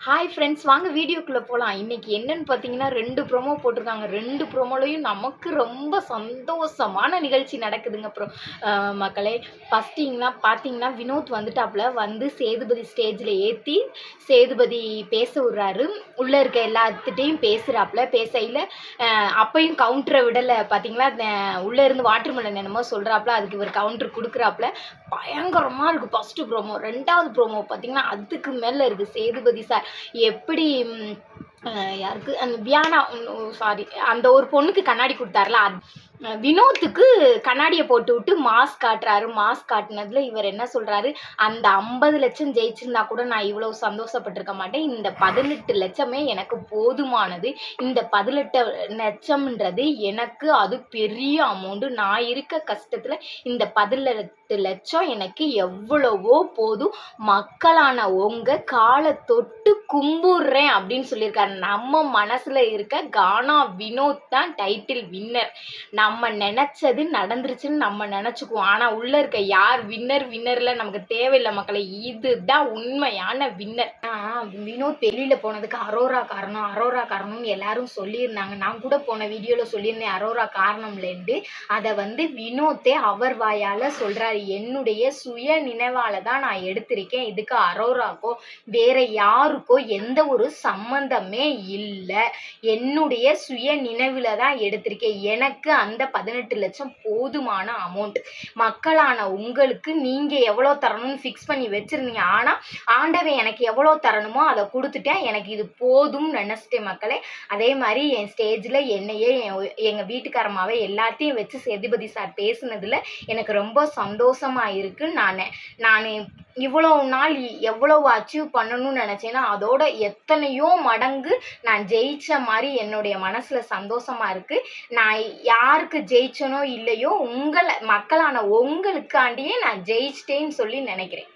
Hi friends வாங்க வீடியோக்குள்ளே போகலாம் இன்றைக்கி என்னன்னு பார்த்தீங்கன்னா ரெண்டு ப்ரோமோ போட்டிருக்காங்க. ரெண்டு ப்ரோமோலையும் நமக்கு ரொம்ப சந்தோஷமான நிகழ்ச்சி நடக்குதுங்க ப்ரோ மக்களே ஃபஸ்ட்டிங்னா பார்த்தீங்கன்னா வினோத் வந்துட்டாப்புல வந்து சேதுபதி ஸ்டேஜில் ஏற்றி சேதுபதி பேச விட்றாரு. உள்ளே இருக்க எல்லாத்துட்டையும் பேசுகிறாப்புல பேசையில் அப்பையும் கவுண்டரை விடலை. பார்த்தீங்களா உள்ளே இருந்து வாட்டர் என்னமோ சொல்கிறாப்புல அதுக்கு இவர் கவுண்டர் கொடுக்குறாப்புல பயங்கரமாக இருக்குது ஃபஸ்ட்டு ப்ரோமோ ரெண்டாவது ப்ரோமோ பார்த்தீங்கன்னா அதுக்கு மேலே இருக்குது சேதுபதி சார் எப்படி யாருக்கு அந்த வியானா சாரி அந்த ஒரு பொண்ணுக்கு கண்ணாடி கொடுத்தாருல அது. வினோத்துக்கு கண்ணாடியை போட்டு விட்டு மாஸ்க் காட்டுறாரு. மாஸ்க் காட்டினதுல இவர் என்ன சொல்றாரு? அந்த ஐம்பது லட்சம் ஜெயிச்சிருந்தா கூட நான் இவ்வளவு சந்தோஷப்பட்டிருக்க மாட்டேன். இந்த பதினெட்டு லட்சமே எனக்கு போதுமானது. இந்த பதினெட்டு லட்சம்ன்றது எனக்கு அது பெரிய அமௌண்ட்டு நான் இருக்க கஷ்டத்துல இந்த பதினெட்டு லட்சம் எனக்கு எவ்வளவோ போதும். மக்களான உங்க காலை தொட்டு கும்பிடுறேன் அப்படின்னு சொல்லியிருக்காரு. நம்ம மனசுல இருக்க கானா வினோத் தான் டைட்டில் வின்னர் நம்ம நினைச்சது நடந்துருச்சுன்னு நம்ம நினைச்சுக்குவோம். ஆனா உள்ள இருக்க யார் வின்னர் வின்னர்ல நமக்கு தேவையில்லை மக்களை. இதுதான் உண்மையான வின்னர் வினோத் வெளியில போனதுக்கு அரோரா காரணம் அரோரா காரணம்னு எல்லாரும் சொல்லியிருந்தாங்க. நான் கூட போன வீடியோல சொல்லியிருந்தேன் அரோரா காரணம்லேருந்து அதை வந்து வினோத்தே அவர் வாயால சொல்றாரு. என்னுடைய சுய நினைவால தான் நான் எடுத்திருக்கேன். இதுக்கு அரோராக்கோ வேற யாருக்கோ எந்த ஒரு சம்பந்தமே இல்லை. என்னுடைய சுய நினைவுல தான் எடுத்திருக்கேன். எனக்கு அந்த பதினெட்டு லட்சம் போதுமான அமௌண்ட் மக்களான உங்களுக்கு நீங்கள் எவ்வளோ தரணும்னு ஃபிக்ஸ் பண்ணி வச்சுருந்தீங்க. ஆனால் ஆண்டவன் எனக்கு எவ்வளோ தரணுமோ அதை கொடுத்துட்டேன். எனக்கு இது போதும்னு நினச்சிட்டேன் மக்களே. அதே மாதிரி என் ஸ்டேஜில் என்னையே என் வீட்டுக்காரமாவே எல்லாத்தையும் வச்சு சேதுபதி சார் பேசுனதில் எனக்கு ரொம்ப சந்தோஷமா இருக்குன்னு நான் நான் இவ்வளோ நாள் இ- எவ்வளவு அச்சீவ் பண்ணணும்னு நினச்சேன்னா அதோட எத்தனையோ மடங்கு நான் ஜெயிச்ச மாதிரி என்னுடைய மனசில் சந்தோஷமாக இருக்குது நான் யாருக்கு ஜெயிச்சனோ இல்லையோ உங்களை மக்களான உங்களுக்காண்டியே நான் ஜெயிச்சிட்டேன்னு சொல்லி நினைக்கிறேன்.